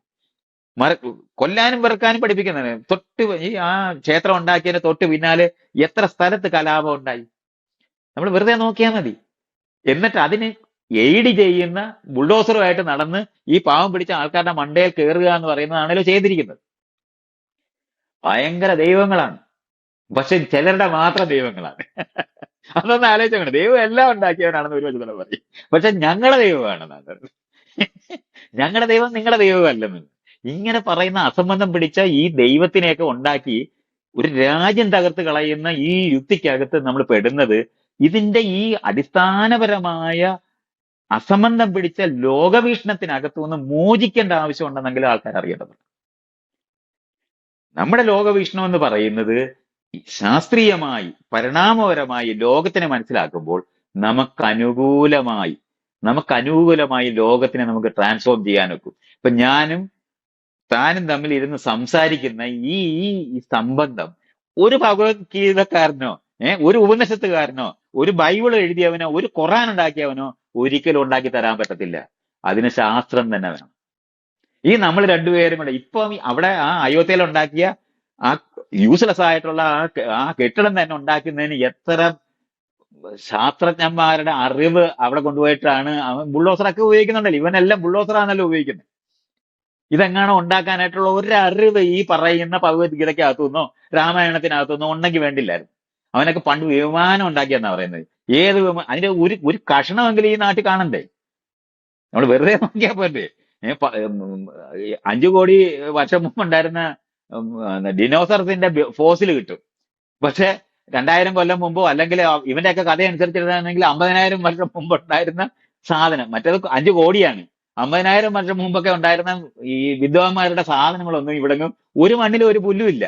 മറ കൊല്ലാനും വെറുക്കാനും പഠിപ്പിക്കുന്നതാണ് തൊട്ട് ഈ ആ ക്ഷേത്രം ഉണ്ടാക്കിയതിന് തൊട്ട് പിന്നാലെ എത്ര സ്ഥലത്ത് കലാപം ഉണ്ടായി? നമ്മൾ വെറുതെ നോക്കിയാൽ മതി. എന്നിട്ട് അതിന് എയ്ഡ് ചെയ്യുന്ന ബുൾഡോസറുമായിട്ട് നടന്ന് ഈ പാവം പിടിച്ച ആൾക്കാരുടെ മണ്ടയിൽ കയറുക എന്ന് പറയുന്നതാണല്ലോ ചെയ്തിരിക്കുന്നത്. ഭയങ്കര ദൈവങ്ങളാണ്. പക്ഷെ ചിലരുടെ മാത്രം ദൈവങ്ങളാണ്. അതൊന്ന് ആലോചിച്ചാണ് ദൈവം എല്ലാം ഉണ്ടാക്കിയവനാണെന്ന് ഒരു വചനം പറയും. പക്ഷെ ഞങ്ങളുടെ ദൈവമാണെന്നാണ് ഞങ്ങളുടെ ദൈവം നിങ്ങളുടെ ദൈവമല്ലെന്ന്. ഇങ്ങനെ പറയുന്ന അസംബന്ധം പിടിച്ച ഈ ദൈവത്തിനെയൊക്കെ ഉണ്ടാക്കി ഒരു രാജ്യം തകർത്ത് കളയുന്ന ഈ യുക്തിക്കകത്ത് നമ്മൾ പെടുന്നത് ഇതിന്റെ ഈ അടിസ്ഥാനപരമായ അസംബന്ധം പിടിച്ച ലോകവീക്ഷണത്തിനകത്തു നിന്ന് മോചിക്കേണ്ട ആവശ്യം ഉണ്ടെന്നെങ്കിലും ആൾക്കാർ അറിയേണ്ടതുണ്ട്. നമ്മുടെ ലോകവീക്ഷണം എന്ന് പറയുന്നത് ശാസ്ത്രീയമായി പരിണാമപരമായി ലോകത്തിനെ മനസ്സിലാക്കുമ്പോൾ നമുക്ക് അനുകൂലമായി നമുക്ക് അനുകൂലമായി ലോകത്തിനെ നമുക്ക് ട്രാൻസ്ഫോം ചെയ്യാൻ ഒക്കും ഇപ്പൊ ഞാനും താനും തമ്മിൽ ഇരുന്ന് സംസാരിക്കുന്ന ഈ ഈ സംബന്ധം ഒരു ഭഗവത്ഗീതക്കാരനോ ഏഹ് ഒരു ഉപനിഷത്തുകാരനോ ഒരു ബൈബിൾ എഴുതിയവനോ ഒരു ഖുറാൻ ഉണ്ടാക്കിയവനോ ഒരിക്കലും ഉണ്ടാക്കി തരാൻ പറ്റത്തില്ല. അതിന് ശാസ്ത്രം തന്നെ വേണം. ഈ നമ്മൾ രണ്ടുപേരും കൂടെ ഇപ്പം അവിടെ ആ അയോധ്യയിൽ ഉണ്ടാക്കിയ ആ യൂസ്ലെസ് ആയിട്ടുള്ള ആ ആ കെട്ടിടം തന്നെ ഉണ്ടാക്കുന്നതിന് എത്ര ശാസ്ത്രജ്ഞന്മാരുടെ അറിവ് അവിടെ കൊണ്ടുപോയിട്ടാണ് അവൻ ബുള്ളോസറൊക്കെ ഉപയോഗിക്കുന്നുണ്ടല്ലോ. ഇവനെല്ലാം ബുള്ളോസറാണല്ലോ ഉപയോഗിക്കുന്നത്. ഇതെങ്ങാണോ ഉണ്ടാക്കാനായിട്ടുള്ള ഒരു അറിവ് ഈ പറയുന്ന ഭഗവത്ഗീതയ്ക്കകത്തുനിന്നോ രാമായണത്തിനകത്തുനിന്നോ ഉണ്ടെങ്കിൽ വേണ്ടില്ലായിരുന്നു. അവനൊക്കെ പണ്ട് വിമാനം ഉണ്ടാക്കിയെന്നാ പറയുന്നത്. ഏത് അതിന്റെ ഒരു ഒരു കഷണമെങ്കിലും ഈ നാട്ടിൽ കാണണ്ടേ? നമ്മൾ വെറുതെ നോക്കിയാൽ പോരെ. അഞ്ചു കോടി വർഷം മുമ്പ് ഉണ്ടായിരുന്ന ഡിനോസറസിന്റെ ഫോസിൽ കിട്ടും. പക്ഷെ രണ്ടായിരം കൊല്ലം മുമ്പോ അല്ലെങ്കിൽ ഇവന്റെയൊക്കെ കഥ അനുസരിച്ചിരുന്നാണെങ്കിൽ അമ്പതിനായിരം വർഷം മുമ്പ് ഉണ്ടായിരുന്ന സാധനം. മറ്റേത് അഞ്ചു കോടിയാണ്. അമ്പതിനായിരം വർഷം മുമ്പൊക്കെ ഉണ്ടായിരുന്ന ഈ വിദ്വാൻമാരുടെ സാധനങ്ങളൊന്നും ഇവിടെങ്ങും ഒരു മണ്ണിലും ഒരു പുല്ലും ഇല്ല.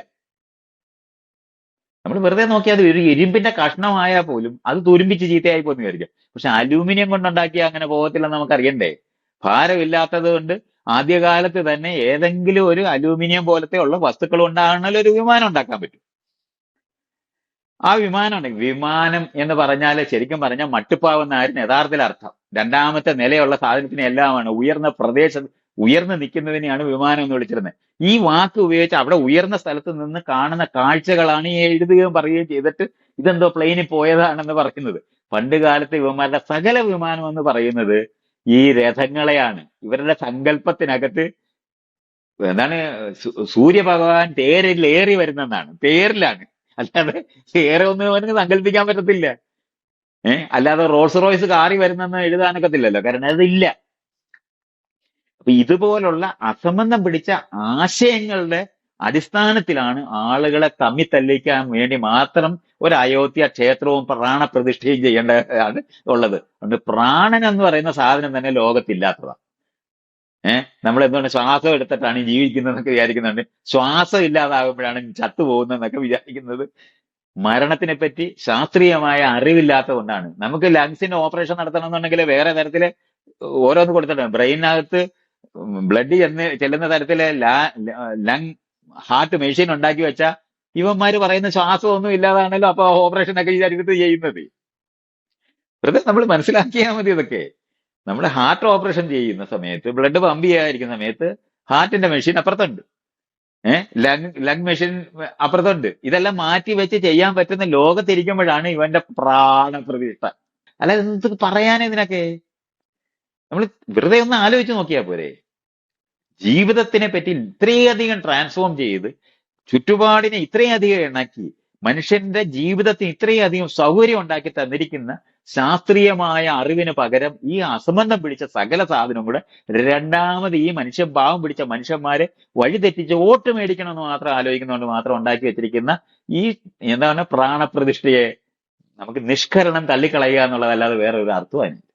നമ്മൾ വെറുതെ നോക്കിയാൽ ഒരു എരുമ്പിന്റെ കഷ്ണമായാൽ പോലും അത് തുരുമ്പിച്ച് ചീത്തയായി പോന്ന് വിചാരിക്കും. പക്ഷെ അലൂമിനിയം കൊണ്ടുണ്ടാക്കിയ അങ്ങനെ പോകത്തില്ലെന്ന് നമുക്ക് അറിയണ്ടേ ഭാരമില്ലാത്തത് കൊണ്ട് ആദ്യകാലത്ത് തന്നെ ഏതെങ്കിലും ഒരു അലൂമിനിയം പോലത്തെ ഉള്ള വസ്തുക്കൾ കൊണ്ടാണല്ലോ ഒരു വിമാനം ഉണ്ടാക്കാൻ പറ്റും. ആ വിമാനം വിമാനം എന്ന് പറഞ്ഞാൽ ശരിക്കും പറഞ്ഞാൽ മട്ടുപ്പാവെന്നായിരുന്നു യഥാർത്ഥത്തിൽ അർത്ഥം. രണ്ടാമത്തെ നിലയുള്ള സാധനത്തിന് എല്ലാമാണ്. ഉയർന്ന പ്രദേശം ഉയർന്നു നിൽക്കുന്നതിനെയാണ് വിമാനം എന്ന് വിളിച്ചിരുന്നത് ഈ വാക്ക് ഉപയോഗിച്ച് അവിടെ ഉയർന്ന സ്ഥലത്ത് നിന്ന് കാണുന്ന കാഴ്ചകളാണ് ഈ എഴുതുകയും പറയുകയും ചെയ്തിട്ട് ഇതെന്തോ പ്ലെയിനിൽ പോയതാണെന്ന് പറയുന്നത്. പണ്ട് കാലത്ത് ഇവന്മാരുടെ സകല വിമാനം എന്ന് പറയുന്നത് ഈ രഥങ്ങളെയാണ്. ഇവരുടെ സങ്കല്പത്തിനകത്ത് എന്താണ് സൂര്യഭഗവാൻ തേരിൽ ഏറി വരുന്നെന്നാണ് തേരിലാണ്. അല്ലാതെ വേറെ ഒന്നും അവർക്ക് സങ്കല്പിക്കാൻ പറ്റത്തില്ല. ഏഹ് അല്ലാതെ റോൾസ് റോയ്സ് കാറി വരുന്നെന്ന് എഴുതാനൊക്കത്തില്ലല്ലോ. കാരണം അതില്ല. അപ്പൊ ഇതുപോലുള്ള അസംബന്ധം പിടിച്ച ആശയങ്ങളുടെ അടിസ്ഥാനത്തിലാണ് ആളുകളെ തമ്മി തല്ലിക്കാൻ വേണ്ടി മാത്രം ഒരു അയോധ്യ ക്ഷേത്രവും പ്രാണപ്രതിഷ്ഠയും ചെയ്യേണ്ടതാണ് ഉള്ളത്. അതുകൊണ്ട് പ്രാണൻ എന്ന് പറയുന്ന സാധനം തന്നെ ലോകത്തില്ലാത്തതാണ്. ഏഹ് നമ്മൾ എന്തുകൊണ്ട് ശ്വാസം എടുത്തിട്ടാണ് ജീവിക്കുന്നതെന്നൊക്കെ വിചാരിക്കുന്നുണ്ട്. ശ്വാസം ഇല്ലാതാകുമ്പോഴാണ് ചത്തുപോകുന്നതെന്നൊക്കെ വിചാരിക്കുന്നത്. മരണത്തിനെ പറ്റി ശാസ്ത്രീയമായ അറിവില്ലാത്ത കൊണ്ടാണ് നമുക്ക് ലങ്സിന്റെ ഓപ്പറേഷൻ നടത്തണമെന്നുണ്ടെങ്കിൽ വേറെ തരത്തിൽ ഓരോന്ന് കൊടുത്തിട്ടുണ്ട്. ബ്രെയിനകത്ത് ബ്ലഡ് ചെന്ന് ചെല്ലുന്ന തരത്തിൽ ലങ് ഹാർട്ട് മെഷീൻ ഉണ്ടാക്കി വെച്ച ഇവന്മാര് പറയുന്ന ശ്വാസമൊന്നും ഇല്ലാതാണല്ലോ അപ്പൊ ഓപ്പറേഷൻ ഒക്കെ വിചാരിച്ചിട്ട് ചെയ്യുന്നത്. വെറുതെ നമ്മൾ മനസ്സിലാക്കിയാൽ മതി ഇതൊക്കെ. നമ്മൾ ഹാർട്ട് ഓപ്പറേഷൻ ചെയ്യുന്ന സമയത്ത് ബ്ലഡ് പമ്പ് ചെയ്യാതിരിക്കുന്ന സമയത്ത് ഹാർട്ടിന്റെ മെഷീൻ അപ്പുറത്തുണ്ട്. ഏഹ് ലങ് ലങ് മെഷീൻ അപ്പുറത്തുണ്ട്. ഇതെല്ലാം മാറ്റി വെച്ച് ചെയ്യാൻ പറ്റുന്ന ലോകത്തിരിക്കുമ്പോഴാണ് ഇവന്റെ പ്രാണപ്രതിഷ്ഠ. അല്ലാതെ പറയാനേ ഇതിനൊക്കെ? നമ്മൾ വെറുതെ ഒന്ന് ആലോചിച്ച് നോക്കിയാൽ പോരെ. ജീവിതത്തിനെ പറ്റി ഇത്രയധികം ട്രാൻസ്ഫോം ചെയ്ത് ചുറ്റുപാടിനെ ഇത്രയധികം ഇണക്കി മനുഷ്യന്റെ ജീവിതത്തിന് ഇത്രയധികം സൗകര്യം ഉണ്ടാക്കി തന്നിരിക്കുന്ന ശാസ്ത്രീയമായ അറിവിന് പകരം ഈ അസംബന്ധം പിടിച്ച സകല സാധനവും കൂടെ രണ്ടാമത് ഈ മനുഷ്യൻ ഭാവം പിടിച്ച മനുഷ്യന്മാരെ വഴിതെറ്റിച്ച് വോട്ട് മേടിക്കണമെന്ന് മാത്രം ആലോചിക്കുന്നതുകൊണ്ട് മാത്രം ഉണ്ടാക്കി വെച്ചിരിക്കുന്ന ഈ എന്താണ് പ്രാണപ്രതിഷ്ഠയെ നമുക്ക് നിഷ്കരണം തള്ളിക്കളയുക എന്നുള്ളതല്ലാതെ വേറെ ഒരു അർത്ഥവും അതിനില്ല.